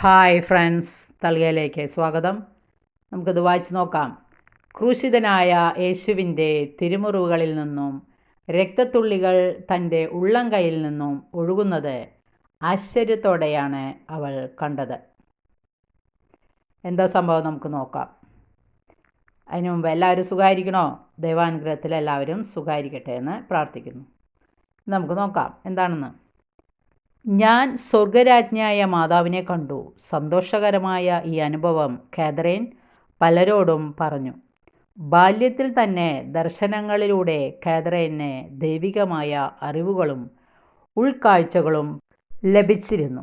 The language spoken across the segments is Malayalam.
ഹായ് ഫ്രണ്ട്സ് തളികയിലേക്ക് സ്വാഗതം. നമുക്കത് വായിച്ചു നോക്കാം. ക്രൂശിതനായ യേശുവിന്റെ തിരുമുറിവുകളിൽ നിന്നും രക്തത്തുള്ളികൾ തന്റെ ഉള്ളംകൈയിൽ നിന്നും ഒഴുകുന്നത് ആശ്ചര്യത്തോടെയാണ് അവൾ കണ്ടത്. എന്താ സംഭവം നമുക്ക് നോക്കാം. അതിനു മുമ്പ് എല്ലാവരും സുഖമായിരിക്കണോ ദൈവാനുഗ്രഹത്തിൽ എല്ലാവരും സുഖമായിരിക്കട്ടെ എന്ന് പ്രാർത്ഥിക്കുന്നു. നമുക്ക് നോക്കാം. എന്താണെന്ന്? ഞാൻ സ്വർഗരാജ്ഞിയായ മാതാവിനെ കണ്ടു. സന്തോഷകരമായ ഈ അനുഭവം കാതറീൻ പലരോടും പറഞ്ഞു. ബാല്യത്തിൽ തന്നെ ദർശനങ്ങളിലൂടെ കാതറീന് ദൈവികമായ അറിവുകളും ഉൾക്കാഴ്ചകളും ലഭിച്ചിരുന്നു.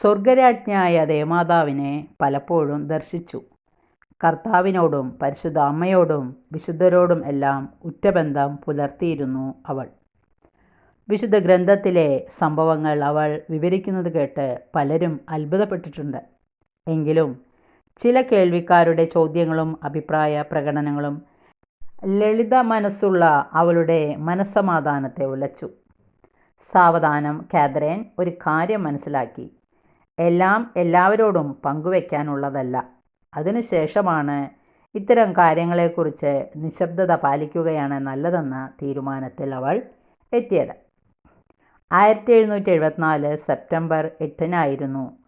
സ്വർഗരാജ്ഞിയായ ദേവമാതാവിനെ പലപ്പോഴും ദർശിച്ചു. കർത്താവിനോടും പരിശുദ്ധ അമ്മയോടും വിശുദ്ധരോടും എല്ലാം ഉറ്റബന്ധം പുലർത്തിയിരുന്നു അവൾ. വിശുദ്ധ ഗ്രന്ഥത്തിലെ സംഭവങ്ങൾ അവൾ വിവരിക്കുന്നത് കേട്ട് പലരും അത്ഭുതപ്പെട്ടിട്ടുണ്ട്. എങ്കിലും ചില കേൾവിക്കാരുടെ ചോദ്യങ്ങളും അഭിപ്രായ പ്രകടനങ്ങളും ലളിത മനസ്സുള്ള അവളുടെ മനസ്സമാധാനത്തെ ഉലച്ചു. സാവധാനം കാതറേൻ ഒരു കാര്യം മനസ്സിലാക്കി. എല്ലാം എല്ലാവരോടും പങ്കുവെക്കാനുള്ളതല്ല. അതിനുശേഷമാണ് ഇത്തരം കാര്യങ്ങളെക്കുറിച്ച് നിശബ്ദത പാലിക്കുകയാണ് നല്ലതെന്ന തീരുമാനത്തിൽ അവൾ എത്തിയത്. ആയിരത്തി എഴുന്നൂറ്റി എഴുപത്തിനാല് സെപ്റ്റംബർ എട്ടിനായിരുന്നു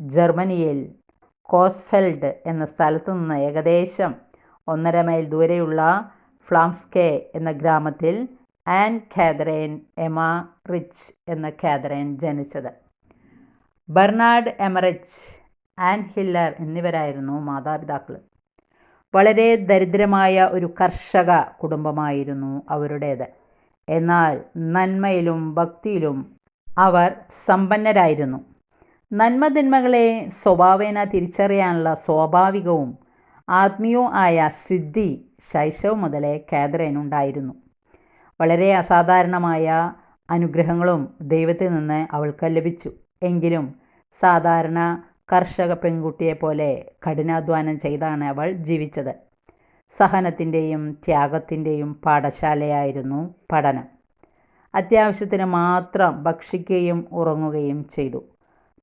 ജർമ്മനിയിൽ കോസ്ഫെൽഡ് എന്ന സ്ഥലത്തു നിന്ന് ഏകദേശം ഒന്നര മൈൽ ദൂരെയുള്ള ഫ്ലാംസ്കെ എന്ന ഗ്രാമത്തിൽ ആൻ കാതറേൻ എമ റിച്ച് എന്ന കാതറേൻ ജനിച്ചത്. ബെർണാഡ് എമറിച്ച് ആൻ ഹില്ലർ എന്നിവരായിരുന്നു മാതാപിതാക്കൾ. വളരെ ദരിദ്രമായ ഒരു കർഷക കുടുംബമായിരുന്നു അവരുടേത്. എന്നാൽ നന്മയിലും ഭക്തിയിലും അവർ സമ്പന്നരായിരുന്നു. നന്മതിന്മകളെ സ്വഭാവേന തിരിച്ചറിയാനുള്ള സ്വാഭാവികവും ആത്മീയവും ആയ സിദ്ധി ശൈശവം മുതലേ കേദ്രേനുണ്ടായിരുന്നു വളരെ അസാധാരണമായ അനുഗ്രഹങ്ങളും ദൈവത്തിൽ നിന്ന് അവൾക്ക് ലഭിച്ചു. എങ്കിലും സാധാരണ കർഷക പെൺകുട്ടിയെ പോലെ കഠിനാധ്വാനം ചെയ്താണ് അവൾ ജീവിച്ചത്. സഹനത്തിന്റെയും ത്യാഗത്തിന്റെയും പാഠശാലയായിരുന്നു പഠനം. അത്യാവശ്യത്തിന് മാത്രം ഭക്ഷിക്കുകയും ഉറങ്ങുകയും ചെയ്തു.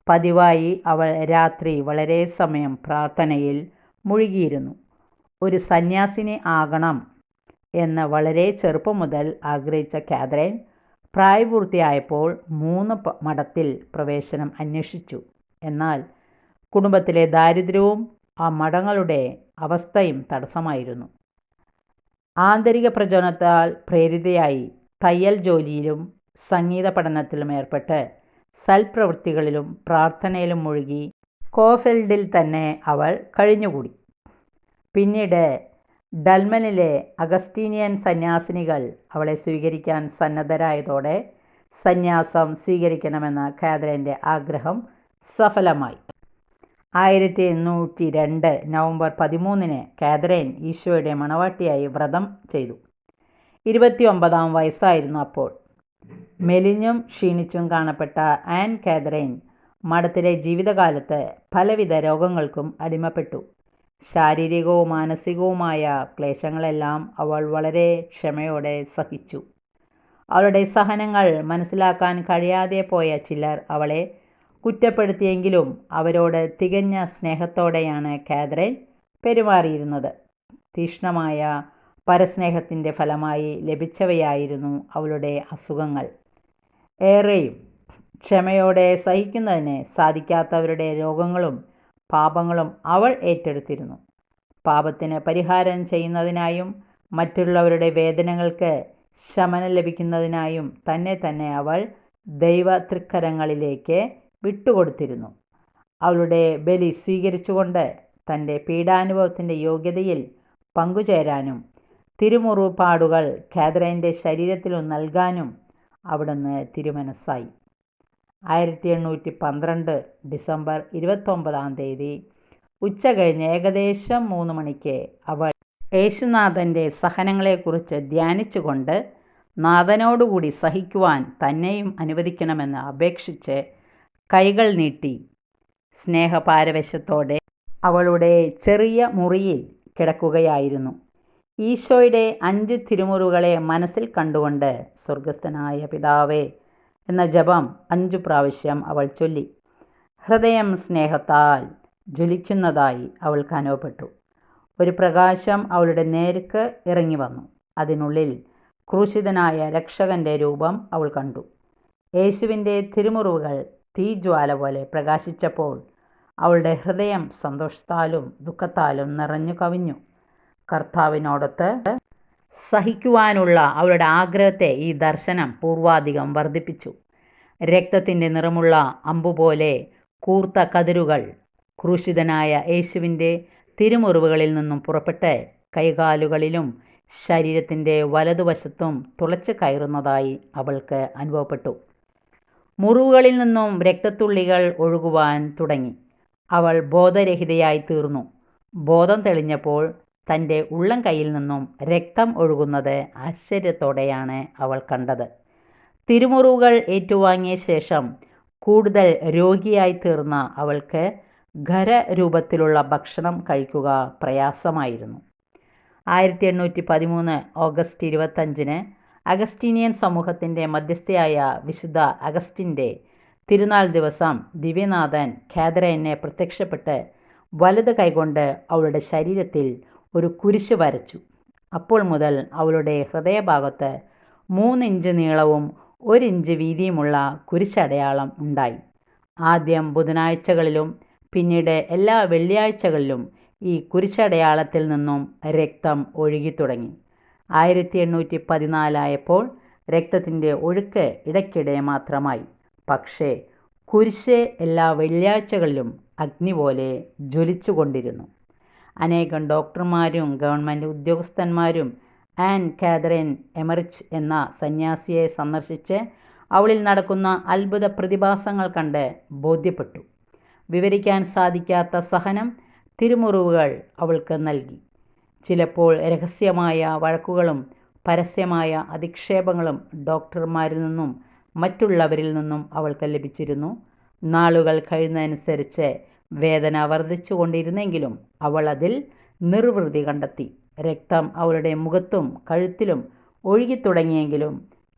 പതിവായി അവൾ രാത്രി വളരെ സമയം പ്രാർത്ഥനയിൽ മുഴുകിയിരുന്നു. ഒരു സന്യാസിനി ആകണം എന്ന് വളരെ ചെറുപ്പം മുതൽ ആഗ്രഹിച്ച കാതറൈൻ പ്രായപൂർത്തിയായപ്പോൾ മൂന്ന് മഠത്തിൽ പ്രവേശനം അന്വേഷിച്ചു. എന്നാൽ കുടുംബത്തിലെ ദാരിദ്ര്യവും ആ മഠങ്ങളുടെ അവസ്ഥയും തടസ്സമായിരുന്നു. ആന്തരിക പ്രചോദനത്താൽ പ്രേരിതയായി തയ്യൽ ജോലിയിലും സംഗീത പഠനത്തിലും ഏർപ്പെട്ട് സൽപ്രവൃത്തികളിലും പ്രാർത്ഥനയിലും മുഴുകി കോഫെൽഡിൽ തന്നെ അവൾ കഴിഞ്ഞുകൂടി. പിന്നീട് ഡൽമനിലെ അഗസ്റ്റീനിയൻ സന്യാസിനികൾ അവളെ സ്വീകരിക്കാൻ സന്നദ്ധരായതോടെ സന്യാസം സ്വീകരിക്കണമെന്ന കാതറിന്റെ ആഗ്രഹം സഫലമായി. ആയിരത്തി എണ്ണൂറ്റി രണ്ട് നവംബർ പതിമൂന്നിന് കാതറൈൻ ഈശോയുടെ മണവാട്ടിയായി വ്രതം ചെയ്തു. ഇരുപത്തിയൊമ്പതാം വയസ്സായിരുന്നു അപ്പോൾ. മെലിഞ്ഞും ക്ഷീണിച്ചും കാണപ്പെട്ട ആൻ കാതറൈൻ മഠത്തിലെ ജീവിതകാലത്ത് പലവിധ രോഗങ്ങൾക്കും അടിമപ്പെട്ടു. ശാരീരികവും മാനസികവുമായ ക്ലേശങ്ങളെല്ലാം അവൾ വളരെ ക്ഷമയോടെ സഹിച്ചു. അവളുടെ സഹനങ്ങൾ മനസ്സിലാക്കാൻ കഴിയാതെ പോയ ചിലർ അവളെ കുറ്റപ്പെടുത്തിയെങ്കിലും അവരോട് തികഞ്ഞ സ്നേഹത്തോടെയാണ് കാതറൈൻ പെരുമാറിയിരുന്നത്. തീഷ്ണമായ പരസ്നേഹത്തിന്റെ ഫലമായി ലഭിച്ചവയായിരുന്നു അവളുടെ അസുഖങ്ങൾ. ഏറെയും ക്ഷമയോടെ സഹിക്കുന്നതിന് സാധിക്കാത്തവരുടെ രോഗങ്ങളും പാപങ്ങളും അവൾ ഏറ്റെടുത്തിരുന്നു. പാപത്തിന് പരിഹാരം ചെയ്യുന്നതിനായും മറ്റുള്ളവരുടെ വേദനകൾക്ക് ശമനം ലഭിക്കുന്നതിനായും തന്നെ തന്നെ അവൾ ദൈവ തൃക്കരങ്ങളിലേക്ക് വിട്ടുകൊടുത്തിരുന്നു. അവളുടെ ബലി സ്വീകരിച്ചുകൊണ്ട് തന്റെ പീഡാനുഭവത്തിന്റെ യോഗ്യതയിൽ പങ്കുചേരാനും തിരുമുറു പാടുകൾ കാതറൈന്റെ ശരീരത്തിലും നൽകാനും അവിടുന്ന് തിരുമനസ്സായി. ആയിരത്തി എണ്ണൂറ്റി പന്ത്രണ്ട് ഡിസംബർ ഇരുപത്തൊമ്പതാം തീയതി ഉച്ച കഴിഞ്ഞ് ഏകദേശം മൂന്ന് മണിക്ക് അവൾ യേശുനാഥന്റെ സഹനങ്ങളെക്കുറിച്ച് ധ്യാനിച്ചുകൊണ്ട് നാഥനോടുകൂടി സഹിക്കുവാൻ തന്നെയും അനുവദിക്കണമെന്ന് അപേക്ഷിച്ച് കൈകൾ നീട്ടി. സ്നേഹപാരവശത്തോടെ അവളുടെ ചെറിയ മുറിയിൽ കിടക്കുകയായിരുന്നു. ഈശോയുടെ അഞ്ച് തിരുമുറുകളെ മനസ്സിൽ കണ്ടുകൊണ്ട് സ്വർഗസ്ഥനായ പിതാവേ എന്ന ജപം അഞ്ചു പ്രാവശ്യം അവൾ ചൊല്ലി. ഹൃദയം സ്നേഹത്താൽ ജ്വലിക്കുന്നതായി അവൾക്ക് അനുഭവപ്പെട്ടു. ഒരു പ്രകാശം അവളുടെ നേർക്ക് ഇറങ്ങി വന്നു. അതിനുള്ളിൽ ക്രൂശിതനായ രക്ഷകന്റെ രൂപം അവൾ കണ്ടു. യേശുവിന്റെ തിരുമുറിവുകൾ തീജ്വാല പോലെ പ്രകാശിച്ചപ്പോൾ അവളുടെ ഹൃദയം സന്തോഷത്താലും ദുഃഖത്താലും നിറഞ്ഞു കവിഞ്ഞു. കർത്താവിനോടൊത്ത് സഹിക്കുവാനുള്ള അവളുടെ ആഗ്രഹത്തെ ഈ ദർശനം പൂർവാധികം വർദ്ധിപ്പിച്ചു. രക്തത്തിന്റെ നിറമുള്ള അമ്പുപോലെ കൂർത്ത കതിരുകൾ ക്രൂശിതനായ യേശുവിന്റെ തിരുമുറിവുകളിൽ നിന്നും പുറപ്പെട്ട് കൈകാലുകളിലും ശരീരത്തിന്റെ വലതുവശത്തും തുളച്ച് കയറുന്നതായി അവൾക്ക് അനുഭവപ്പെട്ടു. മുറിവുകളിൽ നിന്നും രക്തത്തുള്ളികൾ ഒഴുകുവാൻ തുടങ്ങി. അവൾ ബോധരഹിതയായി തീർന്നു. ബോധം തെളിഞ്ഞപ്പോൾ തന്റെ ഉള്ളം കയ്യിൽ നിന്നും രക്തം ഒഴുകുന്നത് ആശ്ചര്യത്തോടെയാണ് അവൾ കണ്ടത്. തിരുമുറിവുകൾ ഏറ്റുവാങ്ങിയ ശേഷം കൂടുതൽ രോഗിയായി തീർന്ന അവൾക്ക് ഖരരൂപത്തിലുള്ള ഭക്ഷണം കഴിക്കുക പ്രയാസമായിരുന്നു. ആയിരത്തി എണ്ണൂറ്റി പതിമൂന്ന് ഓഗസ്റ്റ് ഇരുപത്തഞ്ചിന് അഗസ്റ്റീനിയൻ സമൂഹത്തിന്റെ മധ്യസ്ഥയായ വിശുദ്ധ അഗസ്റ്റിന്റെ തിരുനാൾ ദിവസം ദിവ്യനാഥൻ ഖേദരയനെ പ്രത്യക്ഷപ്പെട്ട് വലത് കൈകൊണ്ട് അവളുടെ ശരീരത്തിൽ ഒരു കുരിശ് വരച്ചു. അപ്പോൾ മുതൽ അവളുടെ ഹൃദയഭാഗത്ത് മൂന്നിഞ്ച് നീളവും ഒരിഞ്ച് വീതിയുമുള്ള കുരിശടയാളം ഉണ്ടായി. ആദ്യം ബുധനാഴ്ചകളിലും പിന്നീട് എല്ലാ വെള്ളിയാഴ്ചകളിലും ഈ കുരിശടയാളത്തിൽ നിന്നും രക്തം ഒഴുകി തുടങ്ങി ആയിരത്തി എണ്ണൂറ്റി പതിനാലായപ്പോൾ രക്തത്തിന്റെ ഒഴുക്ക് ഇടയ്ക്കിടെ മാത്രമായി. പക്ഷേ കുരിശ് എല്ലാ വെള്ളിയാഴ്ചകളിലും അഗ്നി പോലെ ജ്വലിച്ചുകൊണ്ടിരുന്നു. അനേകം ഡോക്ടർമാരും ഗവൺമെന്റ് ഉദ്യോഗസ്ഥന്മാരും ആൻ കാതറിൻ എമറിച്ച് എന്ന സന്യാസിയെ സന്ദർശിച്ച് അവളിൽ നടക്കുന്ന അത്ഭുത പ്രതിഭാസങ്ങൾ കണ്ട് ബോധ്യപ്പെട്ടു. വിവരിക്കാൻ സാധിക്കാത്ത സഹനം തിരുമുറിവുകൾ അവൾക്ക് നൽകി. ചിലപ്പോൾ രഹസ്യമായ വഴക്കുകളും പരസ്യമായ അധിക്ഷേപങ്ങളും ഡോക്ടർമാരിൽ നിന്നും മറ്റുള്ളവരിൽ നിന്നും അവൾക്ക് ലഭിച്ചിരുന്നു. നാളുകൾ കഴിയുന്നതനുസരിച്ച് വേദന വർദ്ധിച്ചു കൊണ്ടിരുന്നെങ്കിലും അവൾ അതിൽ നിർവൃതി കണ്ടെത്തി. രക്തം അവളുടെ മുഖത്തും കഴുത്തിലും ഒഴുകിത്തുടങ്ങിയെങ്കിലും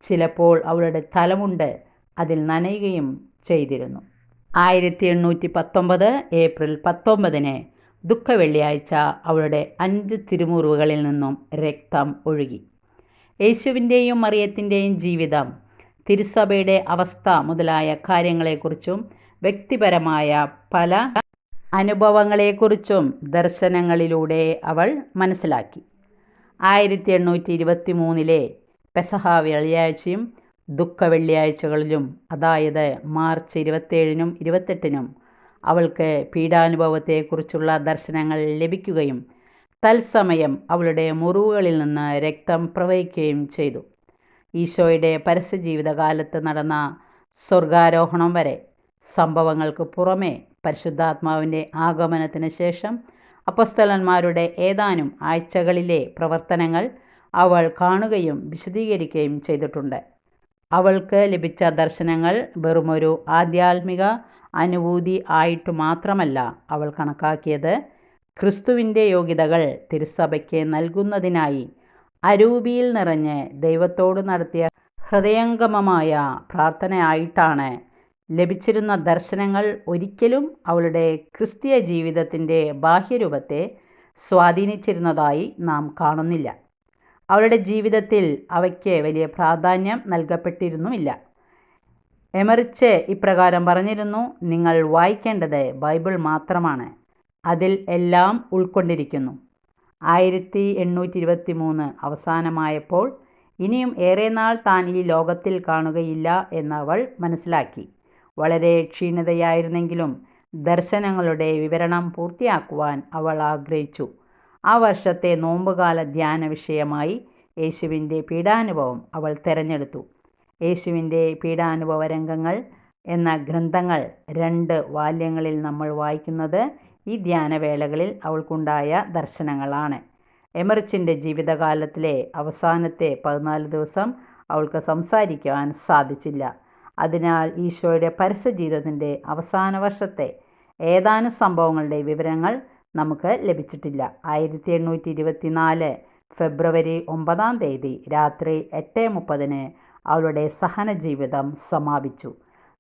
ചിലപ്പോൾ അവളുടെ തലമുണ്ട് അതിൽ നനയുകയും ചെയ്തിരുന്നു. ആയിരത്തി എണ്ണൂറ്റി പത്തൊമ്പത് ഏപ്രിൽ പത്തൊമ്പതിന് ദുഃഖവെള്ളിയാഴ്ച അവളുടെ അഞ്ച് തിരുമുറിവുകളിൽ നിന്നും രക്തം ഒഴുകി. യേശുവിന്റെയും മറിയത്തിന്റെയും ജീവിതം തിരുസഭയുടെ അവസ്ഥ മുതലായ കാര്യങ്ങളെക്കുറിച്ചും വ്യക്തിപരമായ പല അനുഭവങ്ങളെക്കുറിച്ചും ദർശനങ്ങളിലൂടെ അവൾ മനസ്സിലാക്കി. ആയിരത്തി എണ്ണൂറ്റി ഇരുപത്തി മൂന്നിലെ പെസഹ വെള്ളിയാഴ്ചയും ദുഃഖ വെള്ളിയാഴ്ചകളിലും അതായത് മാർച്ച് ഇരുപത്തേഴിനും ഇരുപത്തെട്ടിനും അവൾക്ക് പീഡാനുഭവത്തെക്കുറിച്ചുള്ള ദർശനങ്ങൾ ലഭിക്കുകയും തത്സമയം അവളുടെ മുറിവുകളിൽ നിന്ന് രക്തം പ്രവഹിക്കുകയും ചെയ്തു. ഈശോയുടെ പരസ്യജീവിതകാലത്ത് നടന്ന സ്വർഗാരോഹണം വരെ സംഭവങ്ങൾക്ക് പുറമേ പരിശുദ്ധാത്മാവിന്റെ ആഗമനത്തിന് ശേഷം അപ്പസ്തലന്മാരുടെ ഏതാനും ആഴ്ചകളിലെ പ്രവർത്തനങ്ങൾ അവൾ കാണുകയും വിശദീകരിക്കുകയും ചെയ്തിട്ടുണ്ട്. അവൾക്ക് ലഭിച്ച ദർശനങ്ങൾ വെറുമൊരു ആധ്യാത്മിക അനുഭൂതി ആയിട്ട് മാത്രമല്ല അവൾ കണക്കാക്കിയത്. ക്രിസ്തുവിന്റെ യോഗ്യതകൾ തിരുസഭയ്ക്ക് നൽകുന്നതിനായി അരൂപിയിൽ നിറഞ്ഞ് ദൈവത്തോട് നടത്തിയ ഹൃദയംഗമമായ പ്രാർത്ഥനയായിട്ടാണ് ലഭിച്ചിരുന്ന ദർശനങ്ങൾ ഒരിക്കലും അവളുടെ ക്രിസ്തീയ ജീവിതത്തിന്റെ ബാഹ്യരൂപത്തെ സ്വാധീനിച്ചിരുന്നതായി നാം കാണുന്നില്ല. അവളുടെ ജീവിതത്തിൽ അവയ്ക്ക് വലിയ പ്രാധാന്യം നൽകപ്പെട്ടിരുന്നുമില്ല. എമറിച്ച് ഇപ്രകാരം പറഞ്ഞിരുന്നു നിങ്ങൾ വായിക്കേണ്ടത് ബൈബിൾ മാത്രമാണ്. അതിൽ എല്ലാം ഉൾക്കൊണ്ടിരിക്കുന്നു. ആയിരത്തി എണ്ണൂറ്റി ഇരുപത്തി മൂന്ന് അവസാനമായപ്പോൾ ഇനിയും ഏറെ നാൾ താൻ ഈ ലോകത്തിൽ കാണുകയില്ല എന്നവൾ മനസ്സിലാക്കി. വളരെ ക്ഷീണിതയായിരുന്നെങ്കിലും ദർശനങ്ങളുടെ വിവരണം പൂർത്തിയാക്കുവാൻ അവൾ ആഗ്രഹിച്ചു. ആ വർഷത്തെ നോമ്പുകാല ധ്യാന വിഷയമായി യേശുവിന്റെ പീഡാനുഭവം അവൾ തിരഞ്ഞെടുത്തു. യേശുവിന്റെ പീഡാനുഭവ രംഗങ്ങൾ എന്ന ഗ്രന്ഥങ്ങൾ രണ്ട് വാല്യങ്ങളിൽ നമ്മൾ വായിക്കുന്നത് ഈ ധ്യാനവേളകളിൽ അവൾക്കുണ്ടായ ദർശനങ്ങളാണ്. എമറിച്ചിന്റെ ജീവിതകാലത്തിലെ അവസാനത്തെ പതിനാല് ദിവസം അവൾക്ക് സംസാരിക്കുവാൻ സാധിച്ചില്ല. അതിനാൽ ഈശോയുടെ പരസ്യജീവിതത്തിന്റെ അവസാന വർഷത്തെ ഏതാനും സംഭവങ്ങളുടെ വിവരങ്ങൾ നമുക്ക് ലഭിച്ചിട്ടില്ല. ആയിരത്തി എണ്ണൂറ്റി ഇരുപത്തി നാല് ഫെബ്രുവരി ഒമ്പതാം തീയതി രാത്രി എട്ട് മുപ്പതിന് അവളുടെ സഹന ജീവിതം സമാപിച്ചു.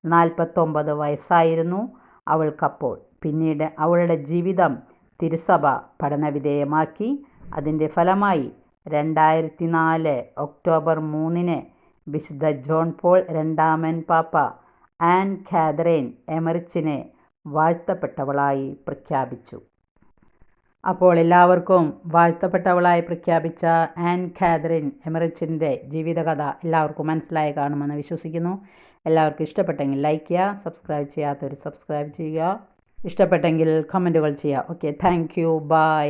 നാൽപ്പത്തൊമ്പത് വയസ്സായിരുന്നു അവൾക്കപ്പോൾ. പിന്നീട് അവളുടെ ജീവിതം തിരുസഭ പഠനവിധേയമാക്കി. അതിന്റെ ഫലമായി രണ്ടായിരത്തി നാല് ഒക്ടോബർ മൂന്നിന് വിശുദ്ധ ജോൺ പോൾ രണ്ടാമൻ പാപ്പ ആൻ കാതറൈൻ എമറിച്ചിനെ വാഴ്ത്തപ്പെട്ടവളായി പ്രഖ്യാപിച്ചു. അപ്പോൾ എല്ലാവർക്കും വാഴ്ത്തപ്പെട്ടവളായി പ്രഖ്യാപിച്ച ആൻ കാതറിൻ എമറിച്ചിന്റെ ജീവിതകഥ എല്ലാവർക്കും മനസ്സിലായി കാണുമെന്ന് വിശ്വസിക്കുന്നു. എല്ലാവർക്കും ഇഷ്ടപ്പെട്ടെങ്കിൽ ലൈക്ക് ചെയ്യുക സബ്സ്ക്രൈബ് ചെയ്യാത്തവർ സബ്സ്ക്രൈബ് ചെയ്യുക. ഇഷ്ടപ്പെട്ടെങ്കിൽ കമന്റുകൾ ചെയ്യുക. Okay thank you. ബൈ.